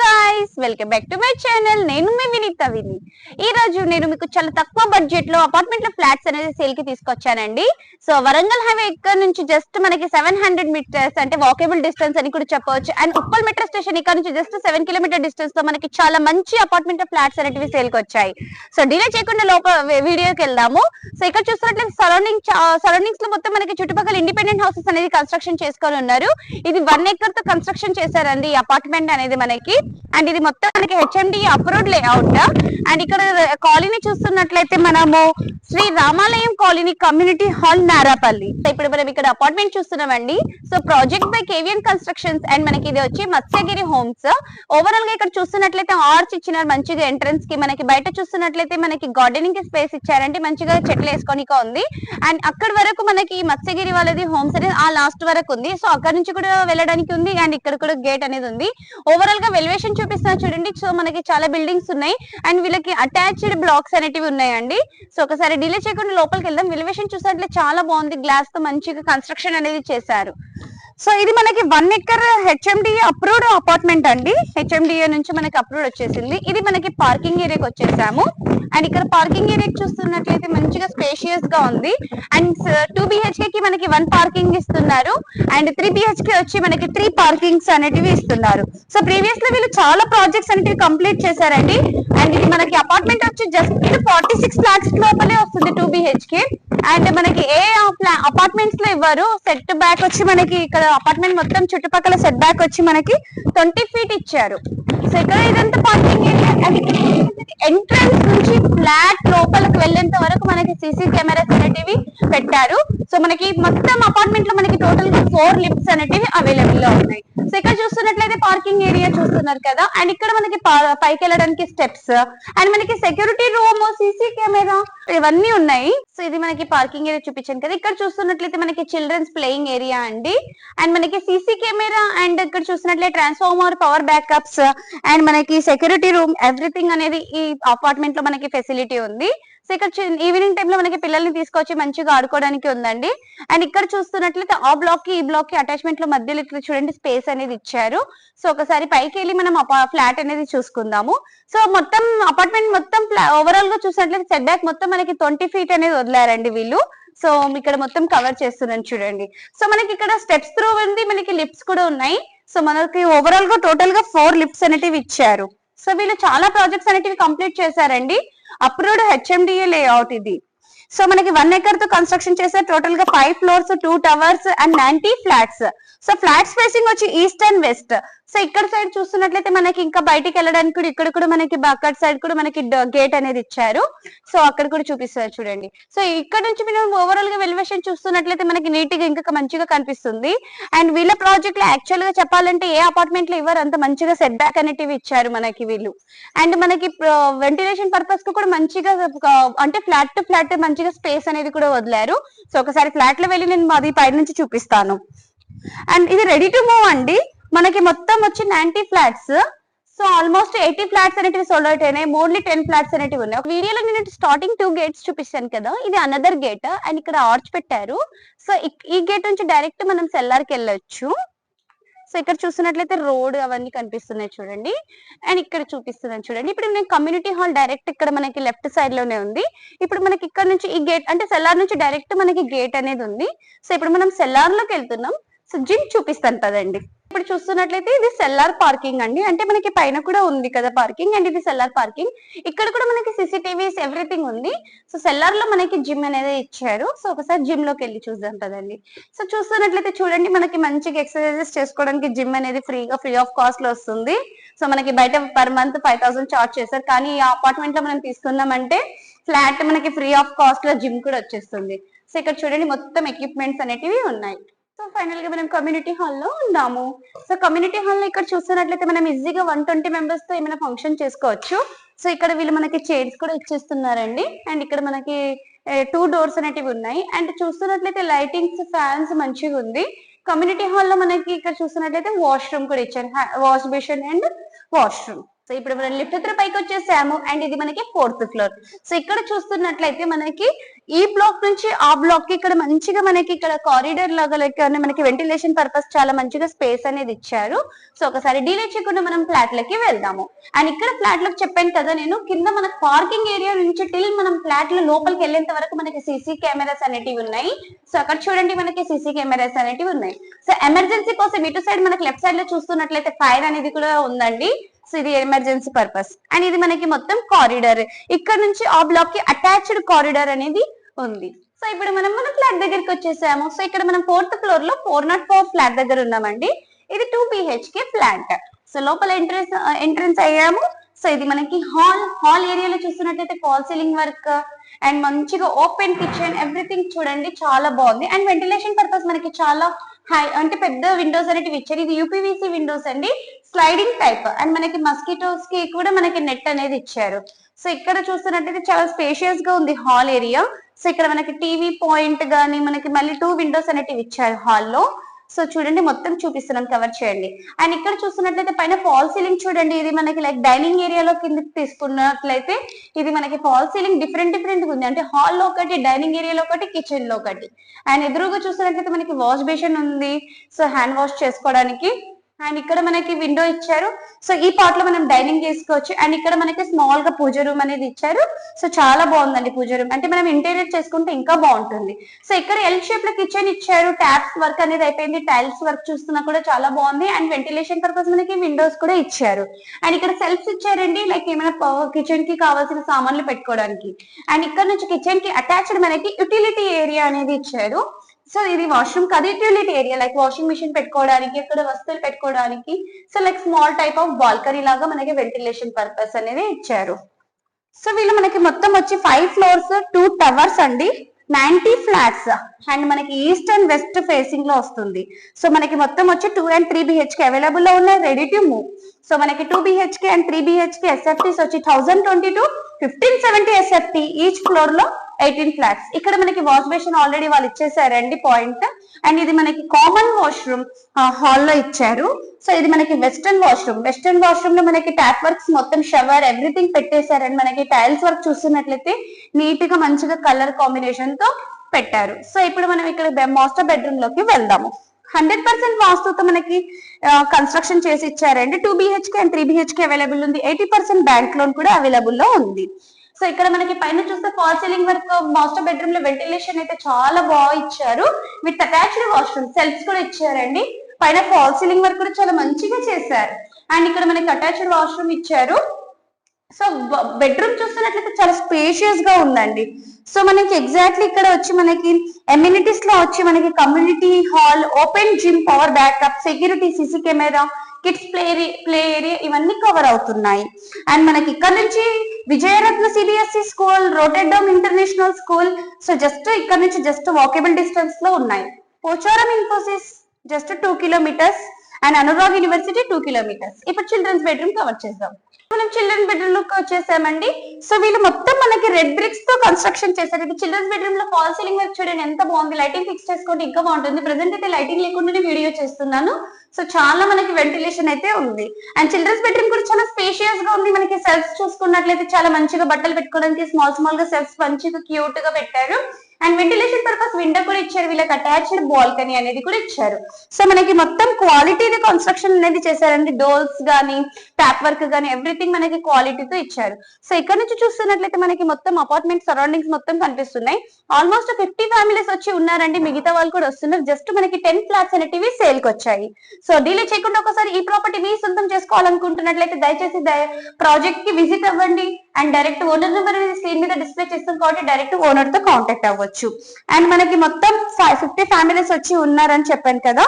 Guys welcome back to my channel నేను మీ వినీత విని. ఈ రోజు నేను మీకు చాలా తక్కువ బడ్జెట్లో అపార్ట్మెంట్లో ఫ్లాట్స్ అనేది సేల్కి తీసుకొచ్చానండి. సో వరంగల్ హైవే ఇక్కడ నుంచి జస్ట్ మనకి సెవెన్ హండ్రెడ్ మీటర్స్ అంటే వాకేబుల్ డిస్టెన్స్ అని కూడా చెప్పవచ్చు. అండ్ ఉప్పల్ మెట్రో స్టేషన్ ఇక్కడ నుంచి జస్ట్ సెవెన్ కిలోమీటర్ డిస్టెన్స్లో మనకి చాలా మంచి అపార్ట్మెంట్ ఫ్లాట్స్ అనేటివి సేల్కి వచ్చాయి. సో డిలే చేయకుండా లోపల వీడియోకి వెళ్దాము. సో ఇక్కడ చూస్తున్నట్లయితే సరౌండింగ్ సరౌండింగ్స్లో మొత్తం మనకి చుట్టుపక్కల ఇండిపెండెంట్ హౌసెస్ అనేది కన్స్ట్రక్షన్ చేసుకొని ఉన్నారు. ఇది వన్ ఎకర్తో కన్స్ట్రక్షన్ చేశారండి ఈ అపార్ట్మెంట్ అనేది మనకి. అండ్ ఇది మొత్తం హెచ్ఎండి అప్రూవ్డ్ లేఅవుట్ అండ్ ఇక్కడ కాలనీ చూస్తున్నట్లయితే మనము శ్రీ రామాలయం కాలనీ కమ్యూనిటీ హాల్ నారాపల్లి. ఇప్పుడు మనం ఇక్కడ అపార్ట్మెంట్ చూస్తున్నామండి. So project by Kevian constructions and మనకి ఇది వచ్చి మత్స్యగిరి హోమ్స్ ఓవరాల్గా ఇక్కడ చూస్తున్నట్లయితే ఆర్చ్ ఇచ్చినారు మంచిగా ఎంట్రన్స్కి మనకి బయట చూస్తున్నట్లయితే మనకి గార్డెనింగ్కి స్పేస్ ఇచ్చారంటే మంచిగా చెట్లు వేసుకోనిక ఉంది. అండ్ అక్కడ వరకు మనకి మత్స్యగిరి వాళ్ళది హోమ్స్ అనేది ఆ లాస్ట్ వరకు ఉంది. సో అక్కడ నుంచి కూడా వెళ్ళడానికి ఉంది. అండ్ ఇక్కడ కూడా గేట్ అనేది ఉంది. ఓవరాల్గా ఎలివేషన్ చూపిస్తున్నా చూడండి. సో మనకి చాలా బిల్డింగ్స్ ఉన్నాయి. అండ్ వీళ్ళకి అటాచ్డ్ బ్లాక్స్ అనేటివి ఉన్నాయండి. సో ఒకసారి డిలే చేయకుండా లోపలికి వెళ్దాం. ఎలివేషన్ చూసినట్లే చాలా బాగుంది. గ్లాస్తో మంచిగా కన్స్ట్రక్షన్ అనేది చేశారు. సో ఇది మనకి one acre HMDA approved apartment అండి. హెచ్ఎండిఏ నుంచి మనకి అప్రూవ్డ్ వచ్చేసింది. ఇది మనకి పార్కింగ్ ఏరియాకి వచ్చేసాము. అండ్ ఇక్కడ పార్కింగ్ ఏరియా చూస్తున్నట్లయితే మంచిగా స్పేషియస్గా ఉంది. అండ్ టూ బిహెచ్కే కి మనకి వన్ పార్కింగ్ ఇస్తున్నారు. అండ్ త్రీ బిహెచ్కే వచ్చి మనకి త్రీ పార్కింగ్స్ అనేటివి ఇస్తున్నారు. సో ప్రీవియస్లో వీళ్ళు చాలా ప్రాజెక్ట్స్ అనేటివి కంప్లీట్ చేశారండి. అండ్ ఇది మనకి అపార్ట్మెంట్ వచ్చి జస్ట్ ఫార్టీ సిక్స్ లాక్స్ లోపలే వస్తుంది టూ బిహెచ్కే అండ్ మనకి ఏ అపార్ట్మెంట్స్లో ఇవ్వరు. సెట్ బ్యాక్ వచ్చి మనకి ఇక్కడ అపార్ట్మెంట్ మొత్తం చుట్టుపక్కల సెట్ బ్యాక్ వచ్చి మనకి ట్వంటీ ఫీట్ ఇచ్చారు. సో ఇక్కడ ఇదంతా పార్కింగ్ ఏరియా ఎంట్రన్స్ నుంచి ఫ్లాట్ లోపలికి వెళ్ళేంత వరకు మనకి సీసీ కెమెరాస్ అనేటివి పెట్టారు. సో మనకి మొత్తం అపార్ట్మెంట్లో మనకి టోటల్గా ఫోర్ లిఫ్ట్స్ అనేటివి అవైలబుల్లో ఉన్నాయి. సో ఇక్కడ చూస్తున్నట్లయితే పార్కింగ్ ఏరియా చూస్తున్నారు కదా. అండ్ ఇక్కడ మనకి పైకి వెళ్ళడానికి స్టెప్స్ అండ్ మనకి సెక్యూరిటీ రూమ్ సీసీ కెమెరా ఇవన్నీ ఉన్నాయి. సో ఇది మనకి పార్కింగ్ ఏరియా చూపించాను కదా. ఇక్కడ చూస్తున్నట్లయితే మనకి చిల్డ్రన్స్ ప్లేయింగ్ ఏరియా అండి. అండ్ మనకి సీసీ కెమెరా అండ్ ఇక్కడ చూసినట్లయితే ట్రాన్స్ఫార్మర్ పవర్ బ్యాకప్స్ అండ్ మనకి సెక్యూరిటీ రూమ్ ఎవ్రీథింగ్ అనేది ఈ అపార్ట్మెంట్లో మనకి ఫెసిలిటీ ఉంది. సో ఇక్కడ ఈవినింగ్ టైమ్లో మనకి పిల్లల్ని తీసుకొచ్చి మంచిగా ఆడుకోవడానికి ఉందండి. అండ్ ఇక్కడ చూస్తున్నట్లయితే ఆ బ్లాక్కి ఈ బ్లాక్కి అటాచ్మెంట్లో మధ్యలో ఇక్కడ చూడండి స్పేస్ అనేది ఇచ్చారు. సో ఒకసారి పైకి వెళ్ళి మనం ఫ్లాట్ అనేది చూసుకుందాము. సో మొత్తం అపార్ట్మెంట్ మొత్తం ఓవరాల్గా చూసినట్లయితే సెట్ బ్యాక్ మొత్తం మనకి ట్వంటీ ఫీట్ అనేది వదిలారండి వీళ్ళు. సో ఇక్కడ మొత్తం కవర్ చేస్తున్నాను చూడండి. సో మనకి ఇక్కడ స్టెప్స్ త్రూ ఉంది మనకి లిప్స్ కూడా ఉన్నాయి. సో మనకి ఓవరాల్గా టోటల్గా ఫోర్ లిప్స్ అనేటివి ఇచ్చారు. సో వీళ్ళు చాలా ప్రాజెక్ట్స్ అనేటివి కంప్లీట్ చేశారండి. అప్రూవ్డ్ హెచ్ఎండిఏ లేఅవుట్ ఇది. సో మనకి వన్ ఎకర్తో కన్స్ట్రక్షన్ చేశారు టోటల్గా five floors two towers and ninety flats so flat spacing వచ్చి ఈస్ట్ అండ్ వెస్ట్ సో ఇక్కడ సైడ్ చూస్తున్నట్లయితే మనకి ఇంకా బయటికి వెళ్ళడానికి కూడా ఇక్కడ కూడా మనకి అక్కడ సైడ్ కూడా మనకి గేట్ అనేది ఇచ్చారు. సో అక్కడ కూడా చూపిస్తారు చూడండి. సో ఇక్కడ నుంచి మనం ఓవరాల్గా వెలివేషన్ చూస్తున్నట్లయితే మనకి నీట్గా ఇంకా మంచిగా కనిపిస్తుంది. అండ్ వీళ్ళ ప్రాజెక్ట్లో యాక్చువల్గా చెప్పాలంటే ఏ అపార్ట్మెంట్లో ఇవ్వరు అంత మంచిగా సెట్ బ్యాక్ అనేటివి ఇచ్చారు మనకి వీళ్ళు. అండ్ మనకి వెంటిలేషన్ పర్పస్కు కూడా మంచిగా అంటే ఫ్లాట్ టు ఫ్లాట్ మంచిగా స్పేస్ అనేది కూడా వదిలారు. సో ఒకసారి ఫ్లాట్లో వెళ్ళి నేను మాది పై నుంచి చూపిస్తాను. అండ్ ఇది రెడీ టు మూవ్ అండి. మనకి మొత్తం వచ్చి ninety flats so almost eighty flats అనేటివి సోల్డ్ అవుట్ అయినాయి. మోన్లీ టెన్ ఫ్లాట్స్ అనేటివి ఉన్నాయి. ఒక వీడియోలో నేను స్టార్టింగ్ టూ గేట్స్ చూపిస్తాను కదా. ఇది అనదర్ గేట్ అండ్ ఇక్కడ ఆర్చ్ పెట్టారు. సో ఈ గేట్ నుంచి డైరెక్ట్ మనం సెల్లార్కి వెళ్ళొచ్చు. సో ఇక్కడ చూస్తున్నట్లయితే రోడ్ అవన్నీ కనిపిస్తున్నాయి చూడండి. అండ్ ఇక్కడ చూపిస్తున్నాను చూడండి. ఇప్పుడు నేను కమ్యూనిటీ హాల్ డైరెక్ట్ ఇక్కడ మనకి లెఫ్ట్ సైడ్లోనే ఉంది. ఇప్పుడు మనకి ఇక్కడ నుంచి ఈ గేట్ అంటే సెల్లార్ నుంచి డైరెక్ట్ మనకి గేట్ అనేది ఉంది. సో ఇప్పుడు మనం సెల్లార్లోకి వెళ్తున్నాం. సో జిమ్ చూపిస్తాను పదండి ఇప్పుడు చూస్తున్నట్లయితే ఇది సెల్లార్ పార్కింగ్ అండి. అంటే మనకి పైన కూడా ఉంది కదా పార్కింగ్ అండ్ ఇది సెల్లార్ పార్కింగ్. ఇక్కడ కూడా మనకి సిసిటీవీస్ ఎవ్రీథింగ్ ఉంది. సో సెల్లార్లో మనకి జిమ్ అనేది ఇచ్చారు. సో ఒకసారి జిమ్లోకి వెళ్ళి చూద్దాం కదండి. సో చూస్తున్నట్లయితే చూడండి మనకి మంచిగా ఎక్సర్సైజెస్ చేసుకోవడానికి జిమ్ అనేది ఫ్రీగా ఫ్రీ ఆఫ్ కాస్ట్లో వస్తుంది. సో మనకి బయట per month five thousand charge చేస్తారు కానీ ఈ అపార్ట్మెంట్లో మనం తీసుకున్నామంటే ఫ్లాట్ మనకి ఫ్రీ ఆఫ్ కాస్ట్లో జిమ్ కూడా వచ్చేస్తుంది. సో ఇక్కడ చూడండి మొత్తం ఎక్విప్మెంట్స్ అనేటివి ఉన్నాయి. సో ఫైనల్గా మనం కమ్యూనిటీ హాల్లో ఉన్నాము సో కమ్యూనిటీ హాల్లో ఇక్కడ చూస్తున్నట్లయితే మనం ఈజీగా వన్ ట్వంటీ మెంబర్స్తో ఏమైనా ఫంక్షన్ చేసుకోవచ్చు. సో ఇక్కడ వీళ్ళు మనకి చైర్స్ కూడా ఇచ్చేస్తున్నారండి. అండ్ ఇక్కడ మనకి టూ డోర్స్ అనేటివి ఉన్నాయి. అండ్ చూస్తున్నట్లయితే లైటింగ్స్ ఫ్యాన్స్ మంచిగా ఉంది. కమ్యూనిటీ హాల్లో మనకి ఇక్కడ చూస్తున్నట్లయితే వాష్రూమ్ కూడా ఇచ్చారు. Wash basin and washroom so ఇప్పుడు మనం లిఫ్ట్ త్రూ పైకి వచ్చేసాము అండ్ ఇది మనకి ఫోర్త్ ఫ్లోర్ సో ఇక్కడ చూస్తున్నట్లయితే మనకి ఈ బ్లాక్ నుంచి ఆ బ్లాక్కి ఇక్కడ మంచిగా మనకి ఇక్కడ కారిడర్ లాగా మనకి వెంటిలేషన్ పర్పస్ చాలా మంచిగా స్పేస్ అనేది ఇచ్చారు. సో ఒకసారి డీలే చేయకుండా మనం ఫ్లాట్ లకి వెళ్దాము. అండ్ ఇక్కడ ఫ్లాట్లకు చెప్పాను కదా నేను కింద మన పార్కింగ్ ఏరియా నుంచి టిల్ మనం ఫ్లాట్లో లోపలికి వెళ్ళేంత వరకు మనకి సీసీ కెమెరాస్ అనేటివి ఉన్నాయి. సో అక్కడ చూడండి మనకి సీసీ కెమెరాస్ అనేటివి ఉన్నాయి. సో ఎమర్జెన్సీ కోసం ఇటు సైడ్ మనకి లెఫ్ట్ సైడ్లో చూస్తున్నట్లయితే ఫైర్ అనేది కూడా ఉందండి. సో ఇది ఎమర్జెన్సీ పర్పస్ అండ్ ఇది మనకి మొత్తం కారిడార్ ఇక్కడ నుంచి ఆ బ్లాక్కి అటాచ్డ్ కారిడార్ అనేది ఉంది. సో ఇప్పుడు మనం మన ఫ్లాట్ దగ్గరికి వచ్చేసాము. సో ఇక్కడ మనం ఫోర్త్ ఫ్లోర్లో ఫోర్ నాట్ ఫోర్ ఫ్లాట్ దగ్గర ఉన్నామండి. ఇది టూ బిహెచ్కే ఫ్లాట్ సో లోపల ఎంట్రెన్స్ ఎంట్రన్స్ uh, అయ్యాము. సో ఇది మనకి హాల్ హాల్ ఏరియాలో చూస్తున్నట్లయితే ఫాల్ సీలింగ్ వర్క్ అండ్ మంచిగా ఓపెన్ కిచెన్ ఎవ్రీథింగ్ చూడండి చాలా బాగుంది. అండ్ వెంటిలేషన్ పర్పస్ మనకి చాలా హై అంటే పెద్ద విండోస్ అనేటివి ఇచ్చారు. ఇది యూపీవీసీ విండోస్ అండి. స్లైడింగ్ టైప్ అండ్ మనకి మస్కిటోస్కి కూడా మనకి నెట్ అనేది ఇచ్చారు. సో ఇక్కడ చూస్తున్నట్టయితే చాలా స్పేషియస్గా ఉంది హాల్ ఏరియా సో ఇక్కడ మనకి టీవీ పాయింట్ గానీ మనకి మళ్ళీ టూ విండోస్ అనేటివి ఇచ్చారు హాల్లో సో చూడండి మొత్తం చూపిస్తున్నాం కవర్ చేయండి. అండ్ ఇక్కడ చూస్తున్నట్లయితే పైన ఫాల్ సీలింగ్ చూడండి. ఇది మనకి లైక్ డైనింగ్ ఏరియాలో కిందకి తీసుకున్నట్లయితే ఇది మనకి ఫాల్ సీలింగ్ డిఫరెంట్ డిఫరెంట్ ఉంది. అంటే హాల్లో ఒకటి డైనింగ్ ఏరియాలో ఒకటి కిచెన్లో ఒకటి. అండ్ ఎదురుగా చూస్తున్నట్లయితే మనకి వాష్ బేసిన్ ఉంది. సో హ్యాండ్ వాష్ చేసుకోవడానికి. అండ్ ఇక్కడ మనకి విండో ఇచ్చారు. సో ఈ పార్ట్లో మనం డైనింగ్ చేసుకోవచ్చు. అండ్ ఇక్కడ మనకి స్మాల్గా పూజ రూమ్ అనేది ఇచ్చారు. సో చాలా బాగుందండి పూజ రూమ్ అంటే మనం ఇంటీరియర్ చేసుకుంటే ఇంకా బాగుంటుంది. సో ఇక్కడ ఎల్ షేప్లో కిచెన్ ఇచ్చారు. ట్యాప్స్ వర్క్ అనేది అయిపోయింది. టైల్స్ వర్క్ చూస్తున్నా కూడా చాలా బాగుంది. అండ్ వెంటిలేషన్ పర్పస్ మనకి విండోస్ కూడా ఇచ్చారు. అండ్ ఇక్కడ సెల్ఫ్స్ ఇచ్చారండి. లైక్ ఏమైనా కిచెన్కి కావాల్సిన సామాన్లు పెట్టుకోవడానికి. అండ్ ఇక్కడ నుంచి కిచెన్కి అటాచ్డ్ మనకి యుటిలిటీ ఏరియా అనేది ఇచ్చారు. సో ఇది వాష్రూమ్ కాదు utility area like washing machine పెట్టుకోవడానికి ఇక్కడ వస్తువులు పెట్టుకోవడానికి. So like small type of balcony లాగా మనకి వెంటిలేషన్ పర్పస్ అనేది ఇచ్చారు. సో వీళ్ళు మనకి మొత్తం వచ్చి ఫైవ్ ఫ్లోర్స్ టూ టవర్స్ అండి. నైన్టీ ఫ్లాట్స్ అండ్ మనకి ఈస్ట్ అండ్ వెస్ట్ ఫేసింగ్లో వస్తుంది. సో మనకి మొత్తం వచ్చి టూ అండ్ త్రీ బిహెచ్కే అవైలబుల్లో ఉన్నాయి రెడీ టు మూవ్ సో మనకి two BHK and three BHK SFTs వచ్చి thousand twenty to fifteen seventy SFT each ఫ్లోర్లో ఎయిటీన్ ఫ్లాట్స్ ఇక్కడ మనకి వాష్ బేషన్ ఆల్రెడీ వాళ్ళు ఇచ్చేసారండి పాయింట్ అండ్ ఇది మనకి కామన్ వాష్రూమ్ హాల్లో ఇచ్చారు. సో ఇది మనకి వెస్టర్న్ వాష్రూమ్ వెస్టర్న్ వాష్రూమ్లో మనకి ట్యాప్ వర్క్స్ మొత్తం షవర్ ఎవ్రీథింగ్ పెట్టేశారండి మనకి టైల్స్ వర్క్ చూస్తున్నట్లయితే నీట్గా మంచిగా కలర్ కాంబినేషన్తో పెట్టారు. సో ఇప్పుడు మనం ఇక్కడ మాస్టర్ బెడ్రూమ్లోకి వెళ్దాము. హండ్రెడ్ పర్సెంట్ వాస్తుతో మనకి కన్స్ట్రక్షన్ చేసి ఇచ్చారండి. Two BHK and three BHK available ఉంది. ఎయిటీ పర్సెంట్ బ్యాంక్ లోన్ కూడా అవైలబుల్లో ఉంది. సో ఇక్కడ మనకి పైన చూస్తే ఫాల్ సీలింగ్ వర్క్ మాస్టర్ బెడ్రూమ్లో వెంటిలేషన్ అయితే చాలా బాగా ఇచ్చారు. విత్ అటాచ్డ్ వాష్రూమ్ సెల్ఫ్స్ కూడా ఇచ్చారండి. పైన ఫాల్ సీలింగ్ వర్క్ కూడా చాలా మంచిగా చేశారు. అండ్ ఇక్కడ మనకి అటాచ్డ్ వాష్రూమ్ ఇచ్చారు. సో బెడ్రూమ్ చూస్తున్నట్లయితే చాలా స్పేషియస్గా ఉందండి. సో మనకి ఎగ్జాక్ట్లీ ఇక్కడ వచ్చి మనకి ఎమ్యూనిటీస్లో వచ్చి మనకి community hall open gym power backup security CC camera kids play play area ఇవన్నీ కవర్ అవుతున్నాయి. అండ్ మనకి ఇక్కడ నుంచి విజయరత్న సిబిఎస్ఈ స్కూల్ రోటెడ్డోమ్ ఇంటర్నేషనల్ స్కూల్ సో జస్ట్ ఇక్కడ నుంచి జస్ట్ వాకబుల్ డిస్టెన్స్లో ఉన్నాయి. Pocharam Infosys just two kilometres and Anurag university two kilometres. ఇప్పుడు చిల్డ్రన్స్ బెడ్రూమ్ కవర్ చేద్దాం. మనం చిల్డ్రన్ బెడ్రూమ్లోకి వచ్చేసామండి. సో వీళ్ళు మొత్తం మనకి రెడ్ బ్రిక్స్తో కన్స్ట్రక్షన్ చేశారు ఇది చిల్డ్రన్స్ బెడ్రూమ్లో ఫాల్ సీలింగ్ వర్క్ చూడండి ఎంత బాగుంది. లైటింగ్ ఫిక్స్ చేసుకోండి ఇంకా బాగుంటుంది. ప్రెసెంట్ అయితే లైటింగ్ లేకుండానే వీడియో చేస్తున్నాను. సో చాలా మనకి వెంటిలేషన్ అయితే ఉంది. అండ్ చిల్డ్రన్స్ బెడ్రూమ్ కూడా చాలా స్పేషియస్గా ఉంది. మనకి సెల్ఫ్స్ చూసుకున్నట్లయితే చాలా మంచిగా బట్టలు పెట్టుకోవడానికి స్మాల్ స్మాల్గా సెల్ఫ్స్ మంచిగా క్యూట్గా పెట్టారు. అండ్ వెంటిలేషన్ పర్పస్ విండో కూడా ఇచ్చారు. వీళ్ళకి అటాచ్డ్ బాల్కనీ అనేది కూడా ఇచ్చారు. సో మనకి మొత్తం క్వాలిటీ కన్స్ట్రక్షన్ అనేది చేశారండి. డోర్స్ గానీ ట్యాప్ వర్క్ గానీ ఎవ్రీథింగ్ మనకి క్వాలిటీతో ఇచ్చారు. సో ఇక్కడ నుంచి చూస్తున్నట్లయితే మనకి మొత్తం అపార్ట్మెంట్ సరౌండింగ్స్ మొత్తం కనిపిస్తున్నాయి. ఆల్మోస్ట్ ఫిఫ్టీ ఫ్యామిలీస్ వచ్చి ఉన్నారండి. మిగతా వాళ్ళు కూడా వస్తున్నారు. జస్ట్ మనకి టెన్ ఫ్లాట్స్ అనేటివి సేల్కి వచ్చాయి. సో డీలే చేయకుండా ఒకసారి ఈ ప్రాపర్టీ మీ సొంతం చేసుకోవాలనుకుంటున్నట్లయితే దయచేసి ప్రాజెక్ట్కి విజిట్ అవ్వండి. అండ్ డైరెక్ట్ ఓనర్ నెంబర్ అనేది స్క్రీన్ మీద డిస్ప్లే చేస్తాం కాబట్టి డైరెక్ట్ ఓనర్తో కాంటాక్ట్ అవ్వచ్చు. అండ్ మనకి మొత్తం ఫిఫ్టీ ఫ్యామిలీస్ వచ్చి ఉన్నారని చెప్పాను కదా.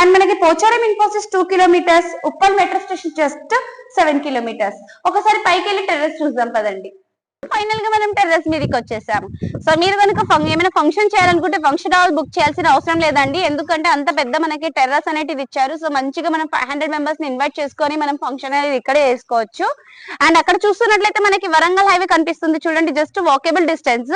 అండ్ మనకి Pocharam Infosys two kilometres Uppal metro station just seven kilometres ఒకసారి పైకి వెళ్ళి టెర్రస్ చూద్దాం కదండి ఫైనల్గా మనం టెర్రస్ మీదకి వచ్చేసాము. సో మీరు కనుక ఏమైనా ఫంక్షన్ చేయాలనుకుంటే ఫంక్షన్ హాల్ బుక్ చేయాల్సిన అవసరం లేదండి. ఎందుకంటే అంత పెద్ద మనకి టెర్రస్ అనేది ఇచ్చారు. సో మంచిగా మనం ఫైవ్ హండ్రెడ్ మెంబర్స్ని ఇన్వైట్ చేసుకొని మనం ఫంక్షన్ అనేది ఇక్కడే చేసుకోవచ్చు. అండ్ అక్కడ చూస్తున్నట్లయితే మనకి వరంగల్ హైవే కనిపిస్తుంది చూడండి. జస్ట్ వాకేబుల్ డిస్టెన్స్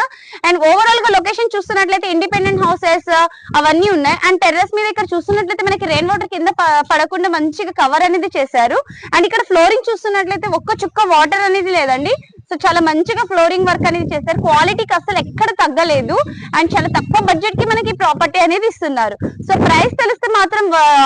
అండ్ ఓవరాల్గా లొకేషన్ చూస్తున్నట్లయితే ఇండిపెండెంట్ హౌసెస్ uh, అవన్నీ ఉన్నాయి. అండ్ టెర్రస్ మీద ఇక్కడ చూస్తున్నట్లయితే మనకి రెయిన్ వాటర్ కింద పడకుండా మంచిగా కవర్ అనేది చేశారు. అండ్ ఇక్కడ ఫ్లోరింగ్ చూస్తున్నట్లయితే ఒక్క చుక్క వాటర్ అనేది లేదండి. సో చాలా మంచిగా ఫ్లోరింగ్ వర్క్ అనేది చేశారు. క్వాలిటీకి అసలు ఎక్కడ తగ్గలేదు. అండ్ చాలా తక్కువ బడ్జెట్కి మనకి ప్రాపర్టీ అనేది ఇస్తున్నారు. సో ప్రైస్ తెలిస్తే మాత్రం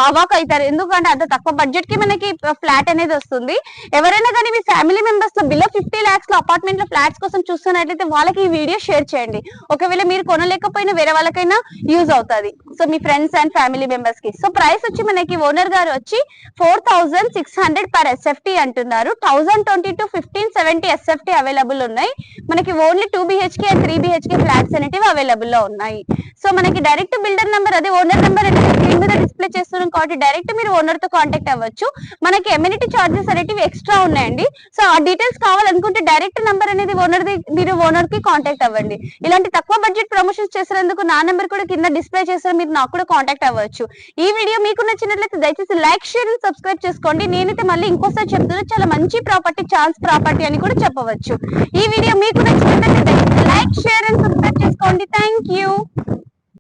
అవాక్ అవుతారు. ఎందుకంటే అంత తక్కువ బడ్జెట్కి మనకి ఫ్లాట్ అనేది వస్తుంది. ఎవరైనా కానీ మీ ఫ్యామిలీ మెంబర్స్లో బిలో ఫిఫ్టీ లాక్స్లో అపార్ట్మెంట్లో ఫ్లాట్స్ కోసం చూస్తున్నట్లయితే వాళ్ళకి ఈ వీడియో షేర్ చేయండి. ఒకవేళ మీరు కొనలేకపోయినా వేరే వాళ్ళకైనా యూజ్ అవుతుంది. సో మీ ఫ్రెండ్స్ అండ్ ఫ్యామిలీ మెంబర్స్కి. సో ప్రైస్ వచ్చి మనకి ఓనర్ గారు వచ్చి four thousand six hundred per SFT అంటున్నారు. Thousand twenty to fifteen seventy SFT available ఉన్నాయి. మనకి only two BHK and three BHK flats అనేటివి అవైలబుల్లో ఉన్నాయి. సో మనకి డైరెక్ట్ బిల్డర్ నెంబర్ అదే ఓనర్ నెంబర్ అనేది స్క్రీన్ మీద డిస్ప్లే చేస్తున్నాం కాబట్టి డైరెక్ట్ మీరు ఓనర్తో కాంటాక్ట్ అవ్వచ్చు. మనకి ఎమ్యూనిటీ చార్జెస్ అనేటివి ఎక్స్ట్రా ఉన్నాయండి. సో ఆ డీటెయిల్స్ కావాలనుకుంటే డైరెక్ట్ నెంబర్ అనేది ఓనర్ మీరు ఓనర్కి కాంటాక్ట్ అవ్వండి. ఇలాంటి తక్కువ బడ్జెట్ ప్రమోషన్స్ చేసినందుకు నా నెంబర్ కూడా కింద డిస్ప్లే చేస్తారు మీరు నాకు కూడా కాంటాక్ట్ అవ్వచ్చు. ఈ వీడియో మీకు నచ్చినట్లయితే దయచేసి లైక్ షేర్ అండ్ సబ్స్క్రైబ్ చేసుకోండి. నేనైతే మళ్ళీ ఇంకోసారి చెప్తున్నా చాలా మంచి ప్రాపర్టీ ఛాన్స్ ప్రాపర్టీ అని కూడా చెప్పవచ్చు. చేసుకోవచ్చు ఈ వీడియో మీకు నచ్చినట్లయితే లైక్ షేర్ అండ్ సబ్స్క్రైబ్ చేసుకోండి. థ్యాంక్